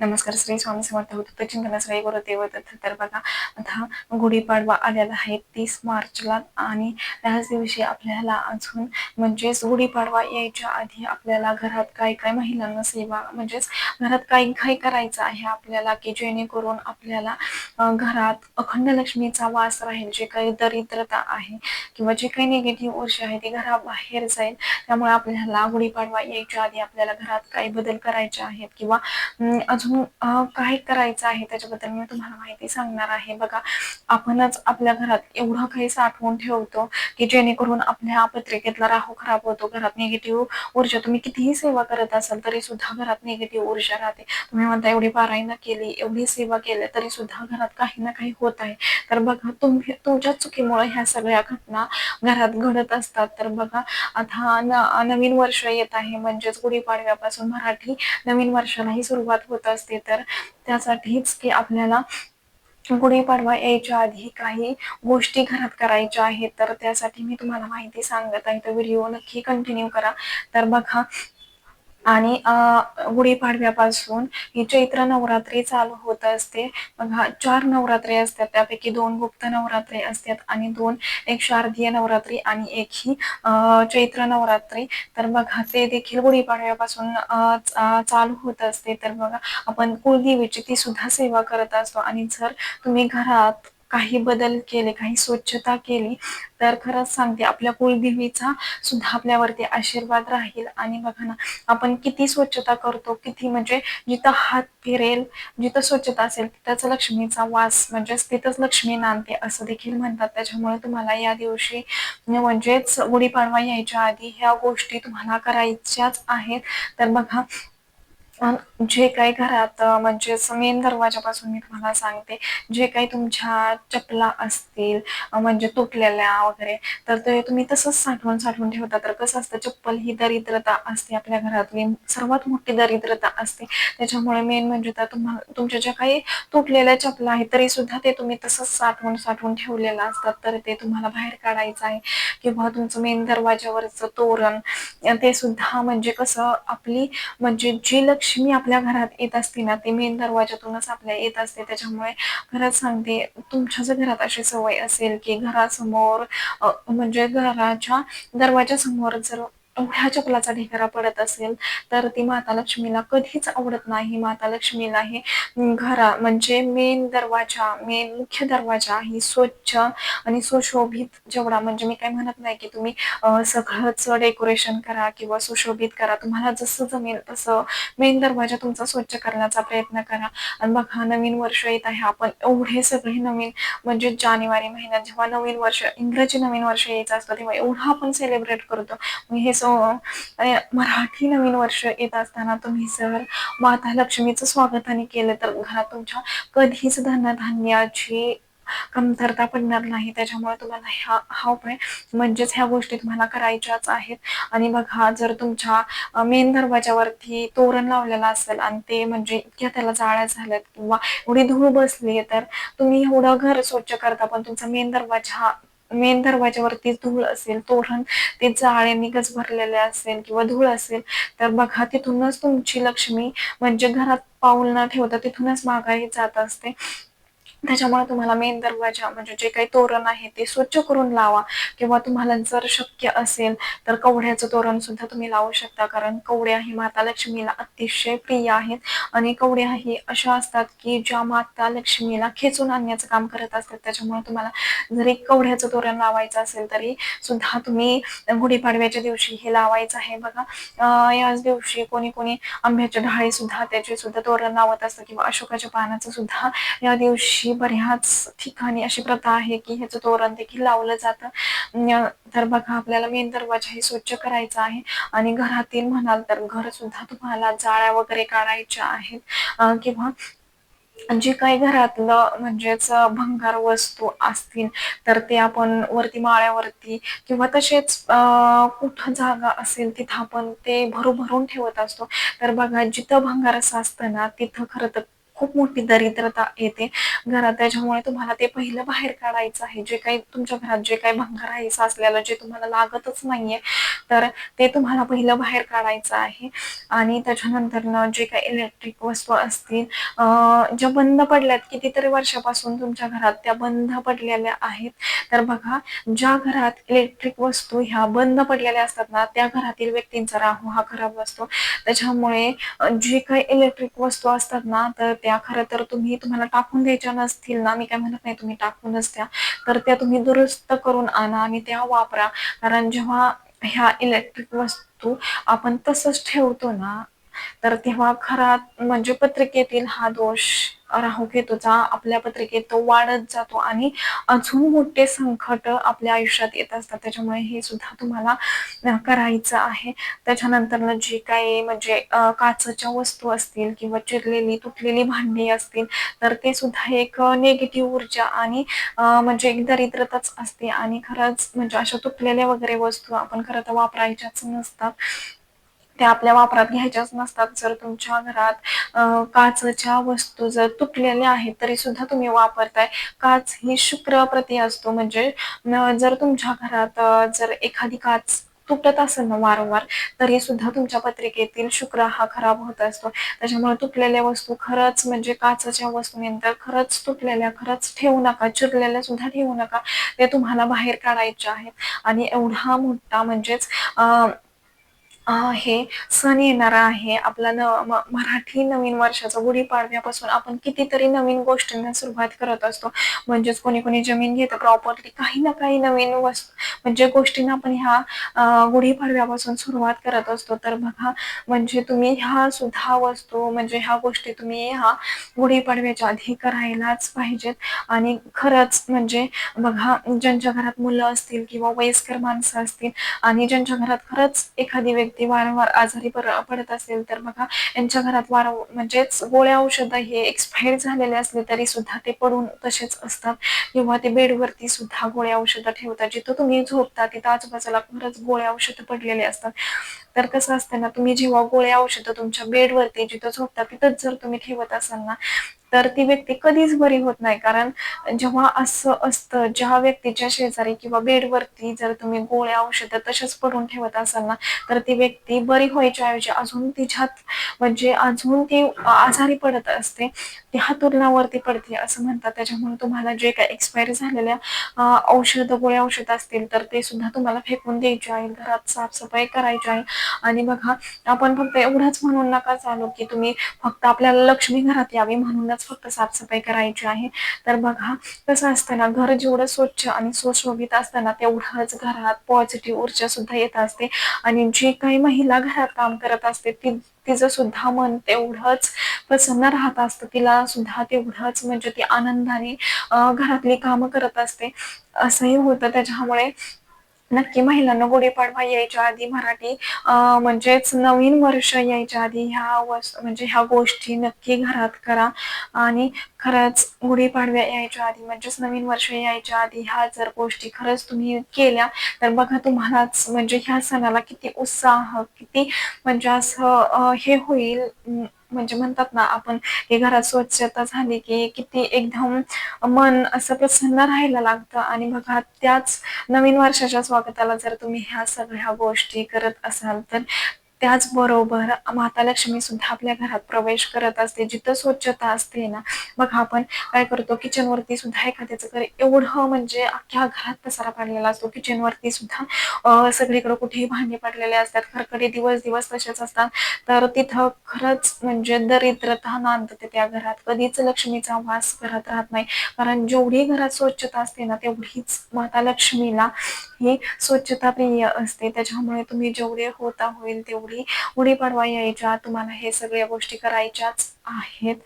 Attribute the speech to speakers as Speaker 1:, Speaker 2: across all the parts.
Speaker 1: नमस्कार श्री स्वामी समर्थ होतं चिंतन श्री गुरुदेव दत्त तर बघा आता गुढीपाडवा आलेला आहे तीस मार्चला आणि त्याच दिवशी आपल्याला अजून म्हणजेच गुढीपाडवा यायच्या आधी आपल्याला घरात काय काय महिलांना सेवा म्हणजेच घरात काही काही करायचं आहे आपल्याला की जेणेकरून आपल्याला घरात अखंड लक्ष्मीचा वास राहील जे काही दरिद्रता आहे किंवा जे काही निगेटिव्ह ऊर्जा आहे ती घराबाहेर जाईल. त्यामुळे आपल्याला गुढीपाडवा यायच्या आधी आपल्याला घरात काही बदल करायचे आहेत किंवा अजून अजून काय करायचं आहे त्याच्याबद्दल मी तुम्हाला माहिती सांगणार आहे. बघा आपणच आपल्या घरात एवढं काही साठवून ठेवतो की जेणेकरून आपल्या पत्रिकेतला राहू खराब होतो घरात निगेटिव्ह ऊर्जा तुम्ही कितीही सेवा करत असाल तरी सुद्धा घरात निगेटिव्ह ऊर्जा राहते. तुम्ही म्हणता एवढी पारायण केली एवढी सेवा केली तरी सुद्धा घरात काही ना काही होत आहे. तर बघा तुम्ही तुमच्या चुकीमुळे ह्या सगळ्या घटना घरात घडत असतात. तर बघा आता नवीन वर्ष येत आहे. म्हणजेच गुढीपाडव्यापासून मराठी नवीन वर्षालाही सुरुवात होत असते तर त्यासाठीच की आपल्याला गुढीपाडवा यायच्या आधी काही गोष्टी घरात करायच्या आहेत तर त्यासाठी मी तुम्हाला माहिती सांगत आहे. तर व्हिडिओ नक्की कंटिन्यू करा. तर बघा आणि गुढीपाडव्यापासून ही चैत्र नवरात्री चालू होत असते. बघा चार नवरात्री असतात त्यापैकी दोन गुप्त नवरात्री असतात आणि दोन एक शारदीय नवरात्री आणि एक ही चैत्र नवरात्री. तर बघा ते देखील गुढीपाडव्यापासून चालू होत असते. तर बघा आपण कुलदेवीची ती सुद्धा सेवा करत असतो. आणि जर तुम्ही घरात काही बदल केले काही स्वच्छता केली तर खरंच सांगते आपल्या कुलदेवीचा सुद्धा आपल्यावरती आशीर्वाद राहील. आणि बघा ना आपण किती स्वच्छता करतो किती म्हणजे जिथं हात फिरेल जिथं स्वच्छता असेल तिथंच लक्ष्मीचा वास म्हणजेच तिथंच लक्ष्मी नांदते असं देखील म्हणतात. त्याच्यामुळे तुम्हाला या दिवशी म्हणजेच गुढीपाडवा यायच्या आधी ह्या गोष्टी तुम्हाला करायच्याच आहेत. तर बघा जे काही घरात म्हणजे मेन दरवाजापासून मी तुम्हाला सांगते जे काही तुमच्या चपला असतील म्हणजे तुटलेल्या वगैरे तर ते तुम्ही तसंच साठवून साठवून ठेवता. तर कसं असतं चप्पल ही दरिद्रता असते आपल्या घरातली सर्वात मोठी दरिद्रता असते. त्याच्यामुळे मेन म्हणजे तर तुम्हाला तुमच्या ज्या काही तुटलेल्या चपला आहेत तरी सुद्धा ते तुम्ही तसंच साठवून साठवून ठेवलेलं असतात. तर ते तुम्हाला बाहेर काढायचं आहे. किंवा तुमचं मेन दरवाजावरचं तोरण ते सुद्धा म्हणजे कसं आपली म्हणजे जी लक्ष्मी आपल्या घरात येत असते ना ती मेन दरवाजातूनच आपल्या येत असते. त्याच्यामुळे खरंच सांगते तुमच्या जर घरात अशी सवय असेल की घरासमोर म्हणजे घराच्या दरवाजासमोर जर एवढ्या चपलाचा ढिगारा पडत असेल तर ती माता लक्ष्मीला कधीच आवडत नाही. माता लक्ष्मीला हे घरा म्हणजे मेन दरवाजा मेन मुख्य दरवाजा ही स्वच्छ आणि सुशोभित जेवढा म्हणजे मी काय म्हणत नाही की तुम्ही सगळंच डेकोरेशन करा किंवा सुशोभित करा. तुम्हाला जसं जमेल तसं मेन दरवाजा तुमचा स्वच्छ करण्याचा प्रयत्न करा. आणि बघा नवीन वर्ष येत आहे. आपण एवढे सगळे नवीन म्हणजे जानेवारी महिन्यात जेव्हा नवीन वर्ष इंग्रजी नवीन वर्ष यायचं असतं तेव्हा एवढं आपण सेलिब्रेट करतो. मग हे सो मराठी नवीन वर्ष येत असताना तुम्ही जर माता लक्ष्मीचं स्वागताने केलं तर घरात तुमच्या कधीच धनधान्याची कमतरता पडणार नाही. त्याच्यामुळे तुम्हाला ह्या हा उपाय म्हणजेच ह्या गोष्टी तुम्हाला करायच्याच आहेत. आणि बघा जर तुमच्या मेन दरवाजावरती तोरण लावलेलं असेल आणि ते म्हणजे इतक्या त्याला जाळ्या झाल्यात किंवा एवढी धूळ बसली तर तुम्ही एवढं घर स्वच्छ करता पण तुमचा मेन दरवाजा मेन दरवाजावरती धूळ असेल तोरण ते जाळ्यांनी भरलेले असेल किंवा धूळ असेल तर बघा तिथूनच तुमची लक्ष्मी म्हणजे घरात पाऊल न ठेवता तिथूनच माघारी जात असते. त्याच्यामुळे तुम्हाला मेन दरवाजा म्हणजे जे काही तोरण आहे ते स्वच्छ करून लावा किंवा तुम्हाला जर शक्य असेल तर कवड्याचं तोरण सुद्धा तुम्ही लावू शकता. कारण कवड्या ही माता लक्ष्मीला अतिशय प्रिय आहेत आणि कवड्या ही अशा असतात की ज्या माता लक्ष्मीला खेचून आणण्याचं काम करत असतात. त्याच्यामुळे तुम्हाला जरी कवड्याचं तोरण लावायचं असेल तरी सुद्धा तुम्ही गुढीपाडव्याच्या दिवशी हे लावायचं आहे. बघा याच दिवशी कोणी कोणी आंब्याच्या ढाळी सुद्धा त्याचे सुद्धा तोरण लावत असतं किंवा अशोकाच्या पानाचं सुद्धा या दिवशी बऱ्याच ठिकाणी अशी प्रथा आहे की ह्याचं तोरण देखील लावलं जातं. तर बघा आपल्याला मेन दरवाजा हे स्वच्छ करायचा आहे. आणि घरातील म्हणाल तर घर सुद्धा तुम्हाला जाळ्या वगैरे काढायच्या आहेत. किंवा जे काही घरातलं म्हणजेच भंगार वस्तू असतील तर ते आपण वरती माळ्यावरती किंवा तसेच अं, कुठं जागा असेल तिथं आपण ते भरू भरून ठेवत असतो. तर बघा जिथं भंगार असं असतं ना तिथं खरं तर खूप मोठी दरिद्रता येते. घरात त्याच्यामुळे तुम्हाला ते पहिलं बाहेर काढायचं आहे. जे काही तुमच्या घरात जे काही भंगार आहे साचलेलं जे तुम्हाला लागतच नाहीये तर ते तुम्हाला पहिलं बाहेर काढायचं आहे. आणि त्याच्यानंतर जे काही इलेक्ट्रिक वस्तू असतील ज्या बंद पडल्यात कितीतरी वर्षापासून तुमच्या घरात त्या बंद पडलेल्या आहेत. तर बघा ज्या घरात इलेक्ट्रिक वस्तू ह्या बंद पडलेल्या असतात ना त्या घरातील व्यक्तींचा राहू हा खराब असतो त्याच्यामुळे जे काही इलेक्ट्रिक वस्तू असतात ना तर त्या खरं तर तुम्ही तुम्हाला टाकून द्यायच्या नसतील ना मी काय म्हणत नाही तुम्ही टाकूनच द्या. तर त्या तुम्ही दुरुस्त करून आणा आणि त्या वापरा. कारण जेव्हा ह्या इलेक्ट्रिक वस्तू आपण तसंच ठेवतो ना तर तेव्हा खरा म्हणजे पत्रिकेतील हा दोष राहुकेतूचा आपल्या पत्रिकेत तो वाढत जातो आणि अजून मोठे संकट आपल्या आयुष्यात येत असतात. त्याच्यामुळे हे सुद्धा तुम्हाला करायचं आहे. त्याच्यानंतर जी काही म्हणजे काचच्या वस्तू असतील किंवा चिरलेली तुटलेली भांडी असतील तर ते सुद्धा एक निगेटिव्ह ऊर्जा आणि म्हणजे एक दरिद्रताच असते. आणि खरंच म्हणजे अशा तुटलेल्या वगैरे वस्तू आपण खरं तर वापरायच्याच नसतात. त्या आपल्या वापरात घ्यायच्याच नसतात. जर तुमच्या घरात काचच्या वस्तू जर तुटलेल्या आहेत तरी सुद्धा तुम्ही वापरताय. काच ही शुक्र प्रती असतो. म्हणजे जर तुमच्या घरात जर एखादी काच तुटत असेल ना वारंवार तरी सुद्धा तुमच्या पत्रिकेतील शुक्र हा खराब होत असतो. त्याच्यामुळे तुटलेल्या वस्तू खरंच म्हणजे काचच्या वस्तूनंतर खरंच तुटलेल्या खरंच ठेवू नका चिरलेल्या सुद्धा ठेवू नका. ते तुम्हाला बाहेर काढायचे आहेत. आणि एवढा मोठा म्हणजेच हे सण येणारा आहे. आपला न मराठी नवीन वर्षाचा गुढीपाडव्यापासून आपण कितीतरी नवीन गोष्टींना सुरुवात करत असतो. म्हणजेच कोणी कोणी जमीन घेतं प्रॉपर्टी काही ना काही नवीन वस्तू म्हणजे गोष्टींना आपण ह्या गुढीपाडव्यापासून सुरुवात करत असतो. तर बघा म्हणजे तुम्ही ह्या सुद्धा वस्तू म्हणजे ह्या गोष्टी तुम्ही ह्या गुढीपाडव्याच्या आधी करायलाच पाहिजेत. आणि खरंच म्हणजे बघा ज्यांच्या घरात मुलं असतील किंवा वयस्कर माणसं असतील आणि ज्यांच्या घरात खरंच एखादी व्यक्ती व्यक्ती वारंवार आजारी पडत असेल तर बघा यांच्या घरात वारंवार म्हणजेच गोळ्या औषध हे एक्सपायर झालेले असले तरी सुद्धा ते पडून तसेच असतात. किंवा ते बेडवरती सुद्धा गोळ्या औषधं ठेवतात. जिथं तुम्ही झोपता तिथं आजूबाजूला खरंच गोळ्या औषधं पडलेले असतात. तर कसं असतं ना तुम्ही जेव्हा गोळ्या औषधं तुमच्या बेडवरती जिथं झोपता तिथंच जर तुम्ही ठेवत असाल ना तर ती व्यक्ती कधीच बरी होत नाही. कारण जेव्हा असं असतं ज्या व्यक्तीच्या शेजारी किंवा बेडवरती जर तुम्ही गोळ्या औषधं तशाच पडून ठेवत असाल ना तर ती व्यक्ती बरी व्हायच्या ऐवजी अजून तिच्यात म्हणजे अजून ती आजारी पडत असते. ती हातुरणावरती पडते असं म्हणतात. त्याच्यामुळे तुम्हाला जे काही एक्सपायर झालेल्या औषध गोळ्या औषध असतील तर ते सुद्धा तुम्हाला फेकून द्यायचे आहे. घरात साफसफाई करायची आहे. आणि बघा आपण फक्त एवढंच म्हणून नका चालू की तुम्ही फक्त आपल्याला लक्ष्मी घरात यावी म्हणूनच फक्त साफसफाई करायची आहे. तर बघा कसं असताना घर जेवढं स्वच्छ आणि सुशोभित असताना तेवढंच घरात पॉझिटिव्ह ऊर्जा सुद्धा येत असते. आणि जी काही महिला घरात काम करत असते ती तिचं सुद्धा मन तेवढंच प्रसन्न राहत असतं. तिला सुद्धा तेवढंच म्हणजे ती आनंदाने घरातली कामं करत असते. असंही होतं. त्याच्यामुळे नक्की महिलांना गुढीपाडवा यायच्या आधी मराठी म्हणजेच नवीन वर्ष यायच्या आधी ह्या वस्तू म्हणजे ह्या गोष्टी नक्की घरात करा. आणि खरंच गुढीपाडव्या यायच्या आधी म्हणजेच नवीन वर्ष यायच्या आधी ह्या जर गोष्टी खरंच तुम्ही केल्या तर बघा तुम्हालाच म्हणजे ह्या सणाला किती उत्साह किती म्हणजे असं हे होईल. म्हणजे म्हणतात ना आपण हे घरात स्वच्छता झाली की किती एकदम मन असं प्रसन्न राहायला लागतं. आणि बघा त्याच नवीन वर्षाच्या स्वागताला जर तुम्ही ह्या सगळ्या गोष्टी करत असाल तर त्याचबरोबर माता लक्ष्मी सुद्धा आपल्या घरात प्रवेश करत असते. जिथं स्वच्छता असते ना मग आपण काय करतो किचन वरती सुद्धा एखाद्याचं घर एवढं म्हणजे अख्ख्या घरात पसारा पडलेला असतो. किचन वरती सुद्धा सगळीकडे कुठेही भांडे पडलेले असतात. खरकडे दिवस दिवस तसेच असतात. तर तिथं खरंच म्हणजे दरिद्रता नांदते त्या घरात कधीच लक्ष्मीचा वास करत राहत नाही. कारण जेवढी घरात स्वच्छता असते ना तेवढीच माता लक्ष्मीला ही स्वच्छता प्रिय असते. त्याच्यामुळे तुम्ही जेवढे होता होईल तेवढे गुढीपाडवा यायच्या तुम्हाला हे सगळ्या गोष्टी करायच्याच आहेत.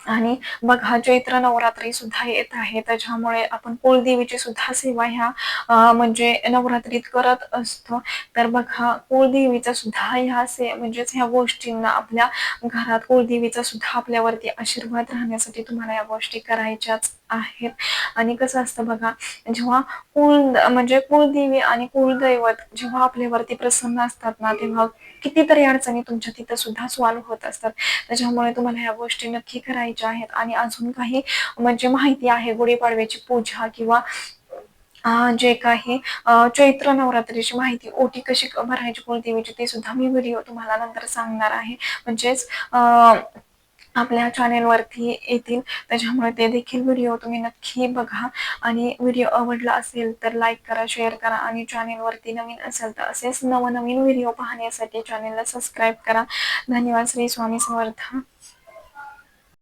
Speaker 1: आणि बघा चैत्र नवरात्री सुद्धा येत आहे त्याच्यामुळे आपण कुळदेवीची सुद्धा सेवा ह्या म्हणजे नवरात्रीत करत असतो. तर बघा कुळदेवीचा सुद्धा ह्या से म्हणजेच ह्या गोष्टींना आपल्या घरात कुळदेवीचा सुद्धा आपल्यावरती आशीर्वाद राहण्यासाठी तुम्हाला या गोष्टी करायच्याच आहेत आणि कसं असतं बघा जेव्हा कुल म्हणजे कुलदेवी आणि कुलदैवत जेव्हा आपल्यावरती प्रसन्न असतात ना तेव्हा कितीतरी अडचणी तुमच्या तिथं सुद्धा सॉल्व्ह होत असतात. त्याच्यामुळे तुम्हाला ह्या गोष्टी नक्की करायच्या आहेत. आणि अजून काही म्हणजे माहिती आहे गुढीपाडव्याची पूजा किंवा जे काही चैत्र नवरात्रीची माहिती ओटी कशी भरायची कुलदेवीची ते सुद्धा मी व्हिडिओ तुम्हाला नंतर सांगणार आहे. म्हणजेच अं, आपल्या चॅनेलवरती येतील. त्याच्यामुळे ते देखील व्हिडिओ तुम्ही नक्की बघा. आणि व्हिडिओ आवडला असेल तर लाईक करा शेअर करा आणि चॅनेलवरती नवीन असेल तर असेच नवनवीन व्हिडिओ पाहण्यासाठी चॅनेलला सबस्क्राईब करा. धन्यवाद श्री स्वामी समर्थ.